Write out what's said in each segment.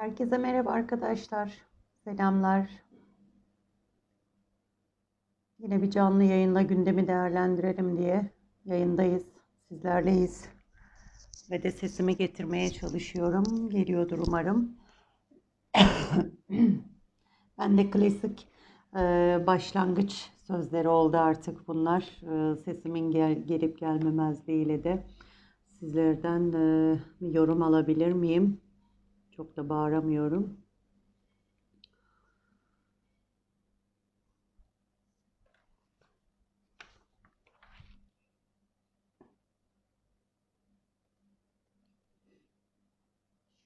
Herkese merhaba arkadaşlar. Selamlar. Yine bir canlı yayınla gündemi değerlendirelim diye yayındayız. Sizlerleyiz. Ve de sesimi getirmeye çalışıyorum. Geliyordur umarım. Ben de klasik e, başlangıç sözleri oldu artık bunlar. E, sesimin gel, gelip gelmemezliğiyle de sizlerden e, yorum alabilir miyim? Çok da bağıramıyorum.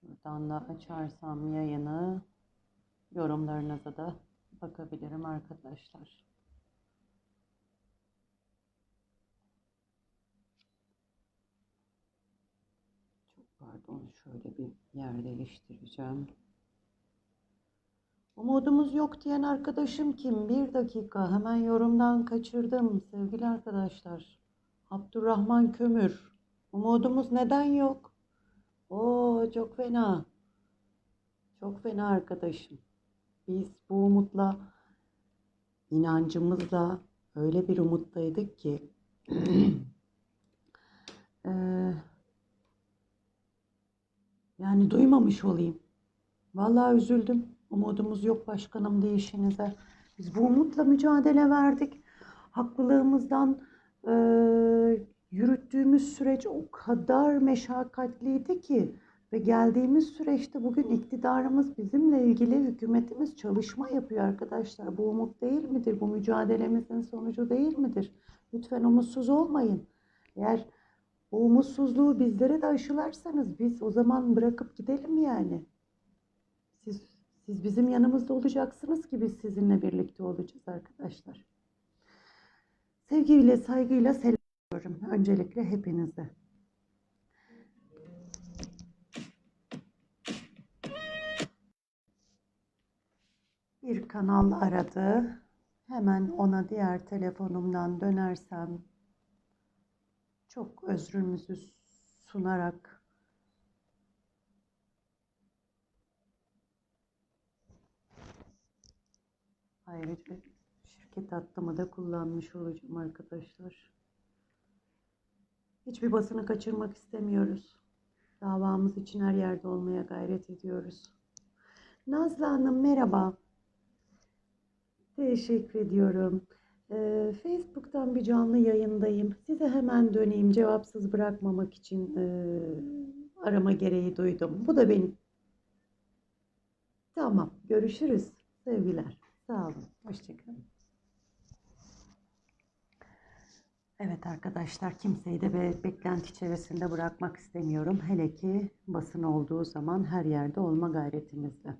Şuradan da açarsam yayını yorumlarınıza da bakabilirim arkadaşlar. Pardon şöyle bir yer değiştireceğim. Umudumuz yok diyen arkadaşım kim? Bir dakika hemen yorumdan kaçırdım sevgili arkadaşlar. Abdurrahman Kömür. Umudumuz neden yok? Oo çok fena. Çok fena arkadaşım. Biz bu umutla, inancımızla öyle bir umuttaydık ki eee, yani duymamış olayım. Vallahi üzüldüm. Umudumuz yok başkanım değişinize. Biz bu umutla mücadele verdik. Haklılığımızdan eee, yürüttüğümüz süreç o kadar meşakkatliydi ki ve geldiğimiz süreçte bugün iktidarımız bizimle ilgili hükümetimiz çalışma yapıyor arkadaşlar. Bu umut değil midir? Bu mücadelemizin sonucu değil midir? Lütfen umutsuz olmayın. Eğer o umutsuzluğu bizlere de aşılarsanız biz o zaman bırakıp gidelim yani. Siz, siz bizim yanımızda olacaksınız ki biz sizinle birlikte olacağız arkadaşlar. Sevgiyle, saygıyla selamlıyorum öncelikle hepinize. Bir kanal aradı. Hemen ona diğer telefonumdan dönersem çok özrümüzü sunarak ayrıca şirket hattımı da kullanmış olacağım arkadaşlar. Hiçbir basını kaçırmak istemiyoruz. Davamız için her yerde olmaya gayret ediyoruz. Nazlı Hanım merhaba. Teşekkür ediyorum. Ee, Facebook'tan bir canlı yayındayım. Size hemen döneyim. Cevapsız bırakmamak için e, arama gereği duydum. Bu da benim. Tamam. Görüşürüz. Sevgiler. Sağ olun. Hoşçakalın. Evet arkadaşlar kimseyi de be- beklenti içerisinde bırakmak istemiyorum. Hele ki basın olduğu zaman her yerde olma gayretimizde.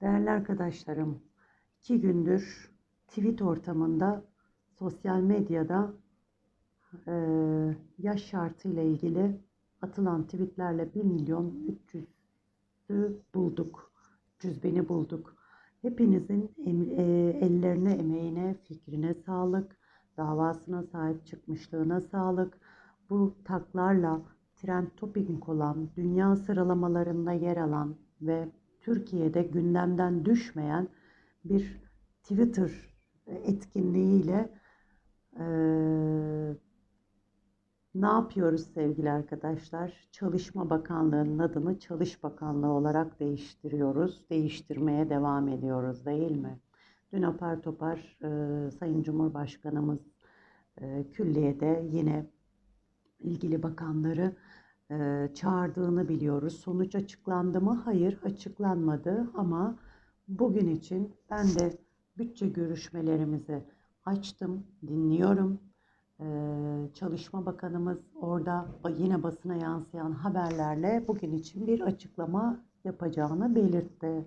Değerli arkadaşlarım, iki gündür tweet ortamında, sosyal medyada eee, yaş şartıyla ilgili atılan tweetlerle 1 milyon 300'ü bulduk. 300 bini bulduk. Hepinizin em- eee, ellerine, emeğine, fikrine sağlık, davasına sahip çıkmışlığına sağlık. Bu taklarla trend topping olan, dünya sıralamalarında yer alan ve Türkiye'de gündemden düşmeyen bir Twitter etkinliğiyle eee, ne yapıyoruz sevgili arkadaşlar? Çalışma Bakanlığı'nın adını Çalış Bakanlığı olarak değiştiriyoruz. Değiştirmeye devam ediyoruz değil mi? Dün apar topar eee, Sayın Cumhurbaşkanımız eee külliyede yine ilgili bakanları eee, çağırdığını biliyoruz. Sonuç açıklandı mı? Hayır, açıklanmadı ama bugün için ben de bütçe görüşmelerimizi açtım, dinliyorum. Eee, Çalışma Bakanımız orada yine basına yansıyan haberlerle bugün için bir açıklama yapacağını belirtti.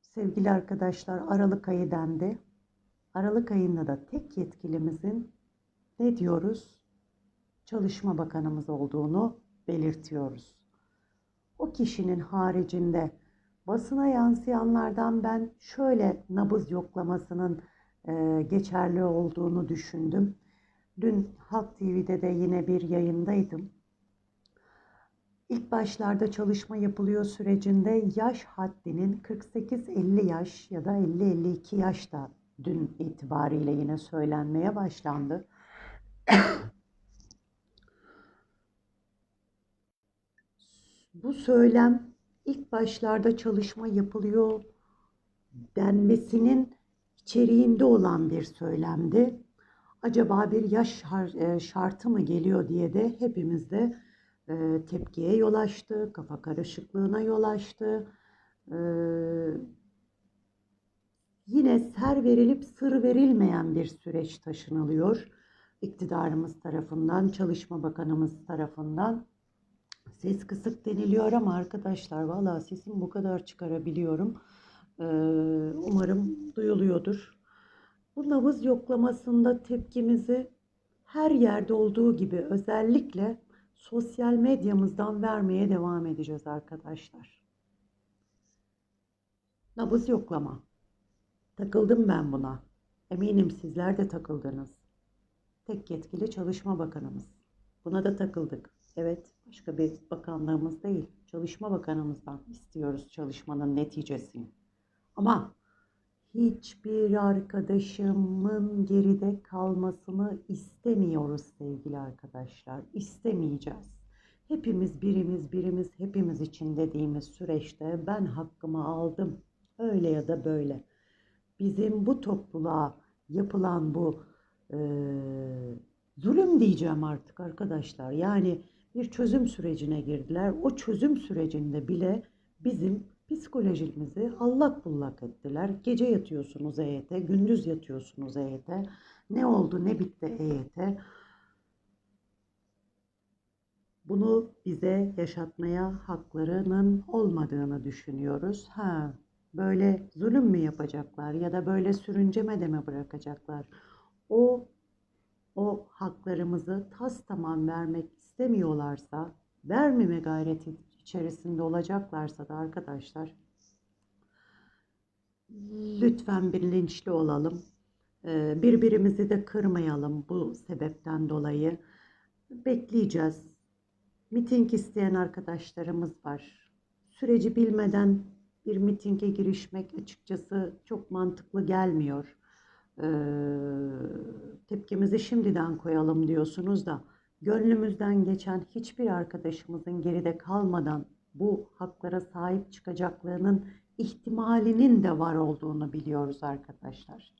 Sevgili arkadaşlar Aralık ayı dendi. Aralık ayında da tek yetkilimizin ne diyoruz? Çalışma Bakanımız olduğunu belirtiyoruz. O kişinin haricinde basına yansıyanlardan ben şöyle nabız yoklamasının e, geçerli olduğunu düşündüm. Dün Halk TV'de de yine bir yayındaydım. İlk başlarda çalışma yapılıyor sürecinde yaş haddinin 48-50 yaş ya da 50-52 yaşta dün itibariyle yine söylenmeye başlandı. Bu söylem ilk başlarda çalışma yapılıyor denmesinin içeriğinde olan bir söylemdi. Acaba bir yaş e, şartı mı geliyor diye de hepimizde e, tepkiye yol açtı, kafa karışıklığına yol açtı. E, yine ser verilip sır verilmeyen bir süreç taşınılıyor. İktidarımız tarafından, Çalışma Bakanımız tarafından. Ses kısık deniliyor ama arkadaşlar valla sesim bu kadar çıkarabiliyorum. Ee, umarım duyuluyordur. Bu nabız yoklamasında tepkimizi her yerde olduğu gibi özellikle sosyal medyamızdan vermeye devam edeceğiz arkadaşlar. Nabız yoklama. Takıldım ben buna. Eminim sizler de takıldınız. Tek yetkili Çalışma Bakanımız. Buna da takıldık. Evet, başka bir bakanlığımız değil. Çalışma Bakanımızdan istiyoruz çalışmanın neticesini. Ama hiçbir arkadaşımın geride kalmasını istemiyoruz sevgili arkadaşlar. İstemeyeceğiz. Hepimiz birimiz birimiz hepimiz için dediğimiz süreçte ben hakkımı aldım. Öyle ya da böyle. Bizim bu topluluğa yapılan bu eee, zulüm diyeceğim artık arkadaşlar. Yani bir çözüm sürecine girdiler. O çözüm sürecinde bile bizim psikolojimizi allak bullak ettiler. Gece yatıyorsunuz EYT, gündüz yatıyorsunuz EYT. Ne oldu, ne bitti EYT? Bunu bize yaşatmaya haklarının olmadığını düşünüyoruz. Ha, böyle zulüm mü yapacaklar ya da böyle sürünceme de mi bırakacaklar? O o haklarımızı tas tamam vermek istemiyorlarsa, vermeme gayreti içerisinde olacaklarsa da arkadaşlar lütfen bilinçli olalım. Ee, Birbirimizi de kırmayalım bu sebepten dolayı. Bekleyeceğiz. Miting isteyen arkadaşlarımız var. Süreci bilmeden bir mitinge girişmek açıkçası çok mantıklı gelmiyor. Ee, tepkimizi şimdiden koyalım diyorsunuz da gönlümüzden geçen hiçbir arkadaşımızın geride kalmadan bu haklara sahip çıkacaklarının ihtimalinin de var olduğunu biliyoruz arkadaşlar.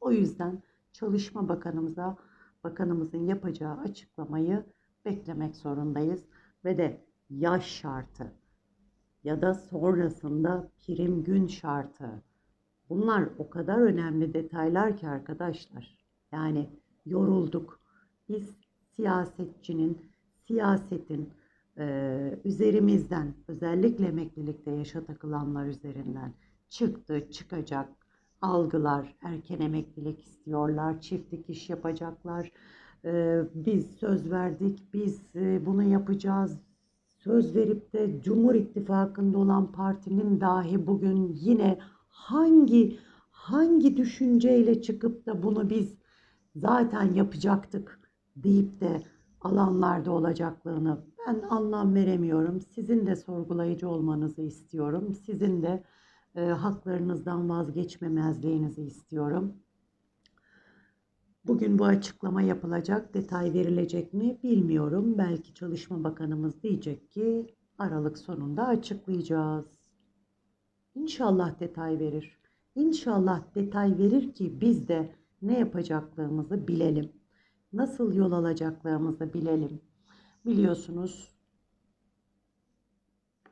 O yüzden Çalışma Bakanımıza bakanımızın yapacağı açıklamayı beklemek zorundayız ve de yaş şartı ya da sonrasında prim gün şartı Bunlar o kadar önemli detaylar ki arkadaşlar. Yani yorulduk. Biz siyasetçinin, siyasetin e, üzerimizden, özellikle emeklilikte yaşa takılanlar üzerinden çıktı, çıkacak algılar, erken emeklilik istiyorlar, çiftlik iş yapacaklar. E, biz söz verdik, biz e, bunu yapacağız. Söz verip de Cumhur İttifakı'nda olan partinin dahi bugün yine hangi hangi düşünceyle çıkıp da bunu biz zaten yapacaktık deyip de alanlarda olacaklarını ben anlam veremiyorum. Sizin de sorgulayıcı olmanızı istiyorum. Sizin de e, haklarınızdan vazgeçmemezliğinizi istiyorum. Bugün bu açıklama yapılacak, detay verilecek mi bilmiyorum. Belki Çalışma Bakanımız diyecek ki Aralık sonunda açıklayacağız. İnşallah detay verir. İnşallah detay verir ki biz de ne yapacaklarımızı bilelim. Nasıl yol alacaklarımızı bilelim. Biliyorsunuz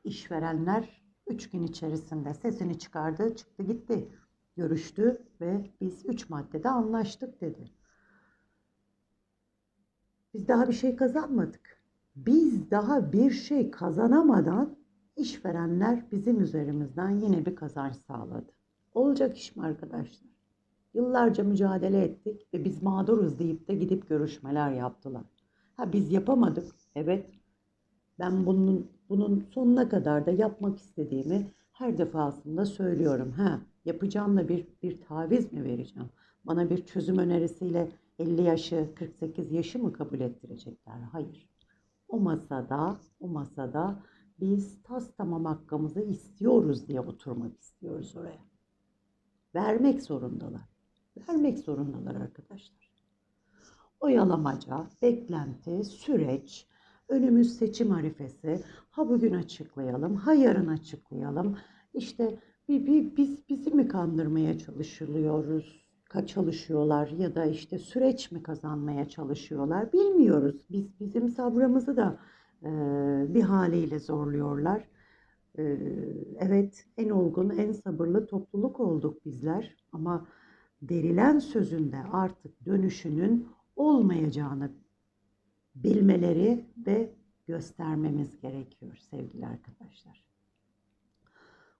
işverenler 3 gün içerisinde sesini çıkardı, çıktı gitti. Görüştü ve biz 3 maddede anlaştık dedi. Biz daha bir şey kazanmadık. Biz daha bir şey kazanamadan işverenler bizim üzerimizden yine bir kazanç sağladı. Olacak iş mi arkadaşlar? Yıllarca mücadele ettik ve biz mağduruz deyip de gidip görüşmeler yaptılar. Ha biz yapamadık. Evet. Ben bunun bunun sonuna kadar da yapmak istediğimi her defasında söylüyorum. Ha yapacağım da bir bir taviz mi vereceğim? Bana bir çözüm önerisiyle 50 yaşı, 48 yaşı mı kabul ettirecekler? Hayır. o masada, o masada biz tas tamam hakkımızı istiyoruz diye oturmak istiyoruz oraya. Vermek zorundalar. Vermek zorundalar arkadaşlar. Oyalamaca, beklenti, süreç, önümüz seçim arifesi. Ha bugün açıklayalım, ha yarın açıklayalım. İşte bir, bir, biz bizi mi kandırmaya çalışılıyoruz, çalışıyorlar ya da işte süreç mi kazanmaya çalışıyorlar bilmiyoruz. Biz bizim sabrımızı da e, bir haliyle zorluyorlar. E, evet en olgun, en sabırlı topluluk olduk bizler ama verilen sözünde artık dönüşünün olmayacağını bilmeleri ve göstermemiz gerekiyor sevgili arkadaşlar.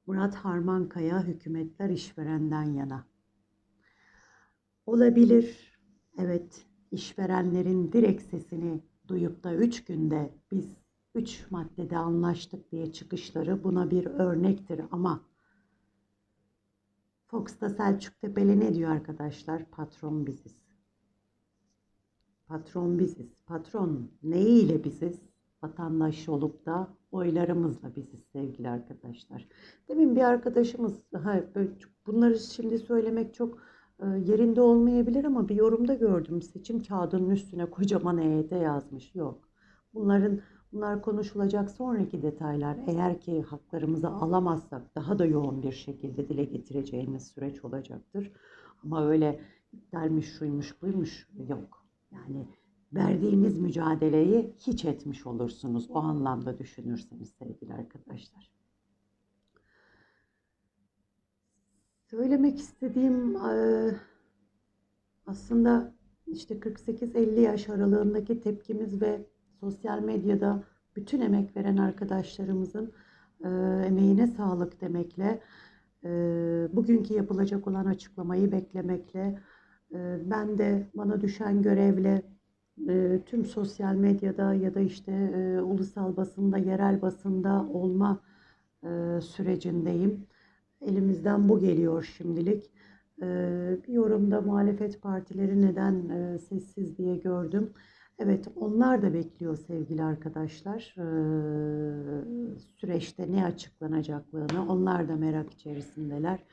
Murat Harmankaya hükümetler işverenden yana. Olabilir. Evet, işverenlerin direkt sesini duyup da üç günde biz üç maddede anlaştık diye çıkışları buna bir örnektir ama Fox'ta Selçuk Tepeli ne diyor arkadaşlar? Patron biziz. Patron biziz. Patron neyiyle biziz? Vatandaş olup da oylarımızla biziz sevgili arkadaşlar. Demin bir arkadaşımız, bunları şimdi söylemek çok e, yerinde olmayabilir ama bir yorumda gördüm. Seçim kağıdının üstüne kocaman EYT yazmış. Yok. Bunların bunlar konuşulacak sonraki detaylar. Eğer ki haklarımızı alamazsak daha da yoğun bir şekilde dile getireceğimiz süreç olacaktır. Ama öyle iptalmiş, şuymuş, buymuş yok. Yani verdiğimiz mücadeleyi hiç etmiş olursunuz. O anlamda düşünürseniz sevgili arkadaşlar. Söylemek istediğim eee, aslında işte 48-50 yaş aralığındaki tepkimiz ve sosyal medyada bütün emek veren arkadaşlarımızın eee, emeğine sağlık demekle, eee, bugünkü yapılacak olan açıklamayı beklemekle, eee, ben de bana düşen görevle eee, tüm sosyal medyada ya da işte eee, ulusal basında, yerel basında olma eee, sürecindeyim. Elimizden bu geliyor şimdilik. Ee, bir yorumda muhalefet partileri neden e, sessiz diye gördüm. Evet, onlar da bekliyor sevgili arkadaşlar. Ee, süreçte ne açıklanacaklarını onlar da merak içerisindeler.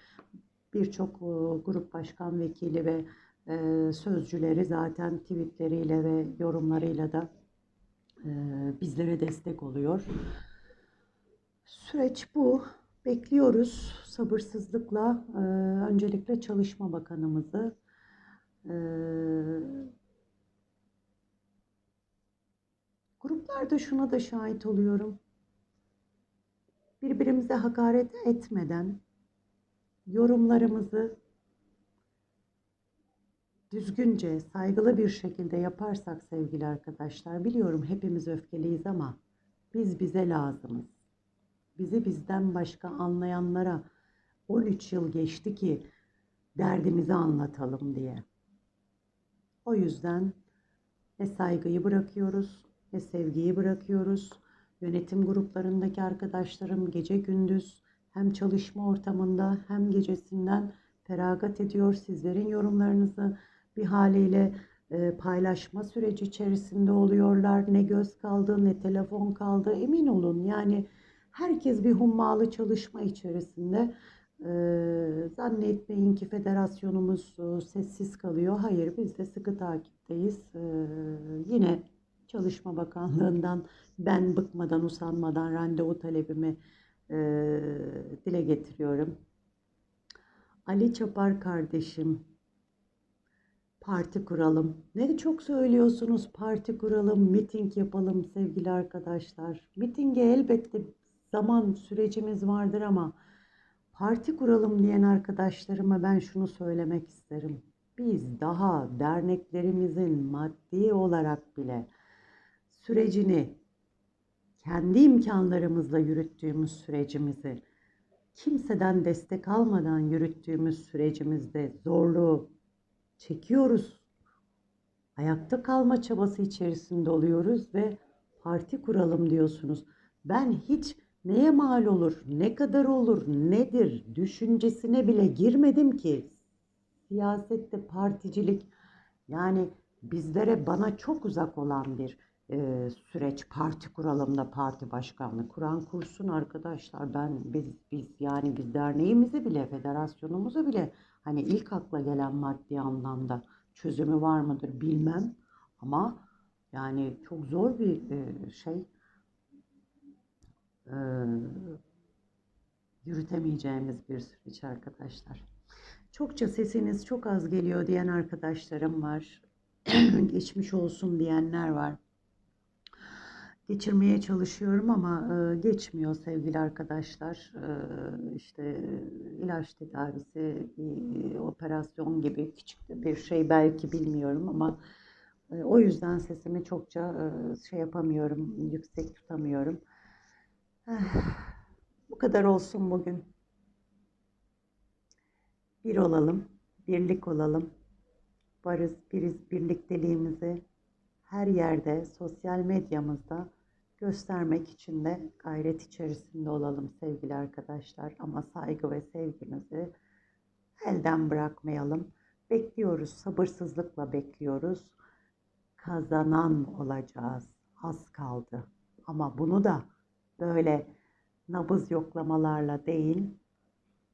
Birçok e, grup başkan vekili ve e, sözcüleri zaten tweetleriyle ve yorumlarıyla da e, bizlere destek oluyor. Süreç bu. Bekliyoruz sabırsızlıkla e, öncelikle Çalışma Bakanımızı. E, gruplarda şuna da şahit oluyorum. Birbirimize hakaret etmeden yorumlarımızı düzgünce, saygılı bir şekilde yaparsak sevgili arkadaşlar, biliyorum hepimiz öfkeliyiz ama biz bize lazımız bizi bizden başka anlayanlara 13 yıl geçti ki derdimizi anlatalım diye. O yüzden ne saygıyı bırakıyoruz ne sevgiyi bırakıyoruz. Yönetim gruplarındaki arkadaşlarım gece gündüz hem çalışma ortamında hem gecesinden feragat ediyor. Sizlerin yorumlarınızı bir haliyle e, paylaşma süreci içerisinde oluyorlar. Ne göz kaldı ne telefon kaldı emin olun yani Herkes bir hummalı çalışma içerisinde. Ee, zannetmeyin ki federasyonumuz e, sessiz kalıyor. Hayır biz de sıkı takipteyiz. Ee, yine Çalışma Bakanlığı'ndan ben bıkmadan usanmadan randevu talebimi e, dile getiriyorum. Ali Çapar kardeşim parti kuralım. Ne çok söylüyorsunuz parti kuralım, miting yapalım sevgili arkadaşlar. Mitinge elbette zaman sürecimiz vardır ama parti kuralım diyen arkadaşlarıma ben şunu söylemek isterim. Biz daha derneklerimizin maddi olarak bile sürecini kendi imkanlarımızla yürüttüğümüz sürecimizi kimseden destek almadan yürüttüğümüz sürecimizde zorluğu çekiyoruz. Ayakta kalma çabası içerisinde oluyoruz ve parti kuralım diyorsunuz. Ben hiç neye mal olur, ne kadar olur, nedir düşüncesine bile girmedim ki. Siyasette particilik yani bizlere bana çok uzak olan bir e, süreç parti kuralım da parti başkanlığı kuran kursun arkadaşlar. Ben biz biz yani biz derneğimizi bile federasyonumuzu bile hani ilk akla gelen maddi anlamda çözümü var mıdır bilmem ama yani çok zor bir e, şey e, yürütemeyeceğimiz bir süreç arkadaşlar. Çokça sesiniz çok az geliyor diyen arkadaşlarım var. Geçmiş olsun diyenler var. Geçirmeye çalışıyorum ama e, geçmiyor sevgili arkadaşlar. E, işte ilaç tedavisi, bir operasyon gibi küçük bir şey belki bilmiyorum ama e, o yüzden sesimi çokça e, şey yapamıyorum, yüksek tutamıyorum. Bu kadar olsun bugün. Bir olalım, birlik olalım. Varız, biriz, birlikteliğimizi her yerde, sosyal medyamızda göstermek için de gayret içerisinde olalım sevgili arkadaşlar. Ama saygı ve sevgimizi elden bırakmayalım. Bekliyoruz, sabırsızlıkla bekliyoruz. Kazanan olacağız. Az kaldı. Ama bunu da böyle nabız yoklamalarla değil,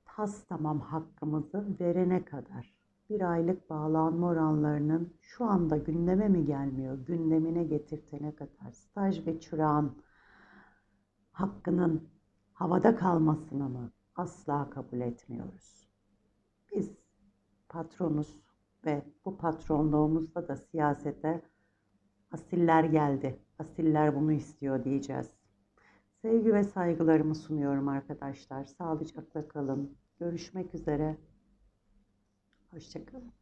tas tamam hakkımızı verene kadar bir aylık bağlanma oranlarının şu anda gündeme mi gelmiyor, gündemine getirtene kadar staj ve çırağın hakkının havada kalmasını mı asla kabul etmiyoruz. Biz patronuz ve bu patronluğumuzda da siyasete asiller geldi, asiller bunu istiyor diyeceğiz. Sevgi ve saygılarımı sunuyorum arkadaşlar. Sağlıcakla kalın. Görüşmek üzere. Hoşçakalın.